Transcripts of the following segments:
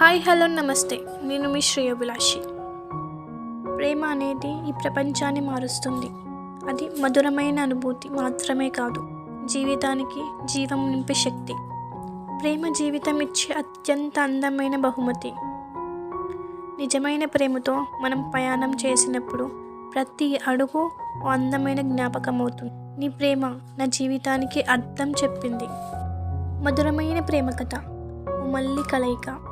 Hi hello నమస్తే. నేను మీ శ్రేయోభిలాషి ప్రేమ అనేది ఈ ప్రపంచాన్ని మారుస్తుంది. అది మధురమైన అనుభూతి మాత్రమే కాదు జీవితానికి జీవం నింపే శక్తి. ప్రేమ జీవితం ఇచ్చే అత్యంత అందమైన బహుమతి. నిజమైన ప్రేమతో మనం ప్రయాణం చేసినప్పుడు ప్రతి అడుగు ఓ అందమైన జ్ఞాపకం అవుతుంది నీ ప్రేమ నా జీవితానికి అర్థం చెప్పింది. మధురమైన ప్రేమ కథ మళ్ళీ కలయిక.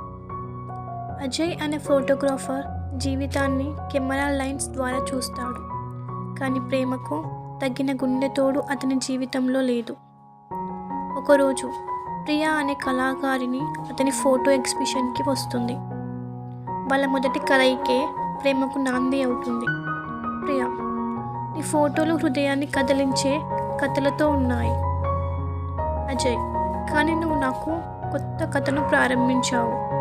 అజయ్ అనే ఫోటోగ్రాఫర్ జీవితాన్ని కెమెరా లైన్స్ ద్వారా చూస్తాడు. కానీ ప్రేమకు తగిన గుండెతోడు అతని జీవితంలో లేదు. ఒకరోజు ప్రియా అనే కళాకారిని అతని ఫోటో ఎగ్జిబిషన్కి వస్తుంది. వాళ్ళ మొదటి కలయికే ప్రేమకు నాంది అవుతుంది. ప్రియా నీ ఫోటోలు హృదయాన్ని కదిలించే కథలతో ఉన్నాయి. అజయ్ కానీ నువ్వు నాకు కొత్త కథను ప్రారంభించావు.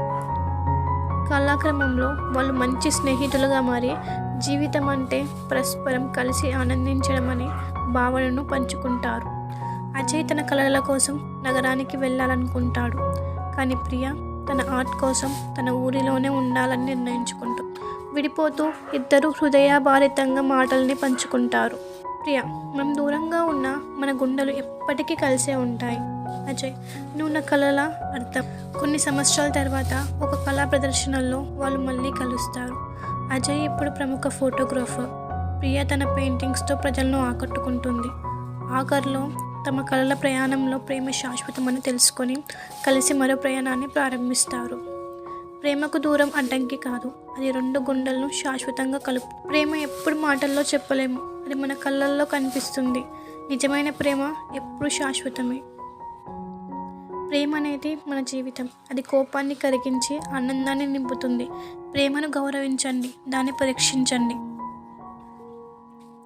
కాలాక్రమంలో వాళ్ళు మంచి స్నేహితులుగా మారి జీవితం అంటే పరస్పరం కలిసి ఆనందించడం అనే భావనను పంచుకుంటారు. అజయ్ తన కళల కోసం నగరానికి వెళ్ళాలనుకుంటాడు. కానీ ప్రియ తన ఆర్ట్ కోసం తన ఊరిలోనే ఉండాలని నిర్ణయించుకుంటూ విడిపోతూ ఇద్దరు హృదయభారితంగా మాటల్ని పంచుకుంటారు. ప్రియ మనం దూరంగా ఉన్న మన గుండెలు ఎప్పటికీ కలిసే ఉంటాయి. అజయ్ నువ్వు నా కళల అర్థం. కొన్ని సంవత్సరాల తర్వాత ఒక కళా ప్రదర్శనలో వాళ్ళు మళ్ళీ కలుస్తారు. అజయ్ ఇప్పుడు ప్రముఖ ఫోటోగ్రాఫర్. ప్రియ తన పెయింటింగ్స్తో ప్రజలను ఆకట్టుకుంటుంది. ఆఖరిలో తమ కళల ప్రయాణంలో ప్రేమ శాశ్వతమని తెలుసుకొని కలిసి మరో ప్రయాణాన్ని ప్రారంభిస్తారు. ప్రేమకు దూరం అడ్డంకి కాదు. అది రెండు గుండెలను శాశ్వతంగా కలుపు. ప్రేమ ఎప్పుడు మాటల్లో చెప్పలేము. అది మన కళ్ళల్లో కనిపిస్తుంది. నిజమైన ప్రేమ ఎప్పుడు శాశ్వతమే. ప్రేమ అనేది మన జీవితం. అది కోపాన్ని కరిగించి ఆనందాన్ని నింపుతుంది. ప్రేమను గౌరవించండి. దాన్ని పరీక్షించండి.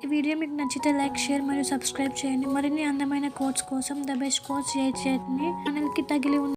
ఈ వీడియో మీకు నచ్చితే లైక్ షేర్ మరియు సబ్స్క్రైబ్ చేయండి. మరిన్ని అందమైన కోర్స్ కోసం ద బెస్ట్ కోట్స్ చేయండి ఛానల్కి తగిలి ఉన్న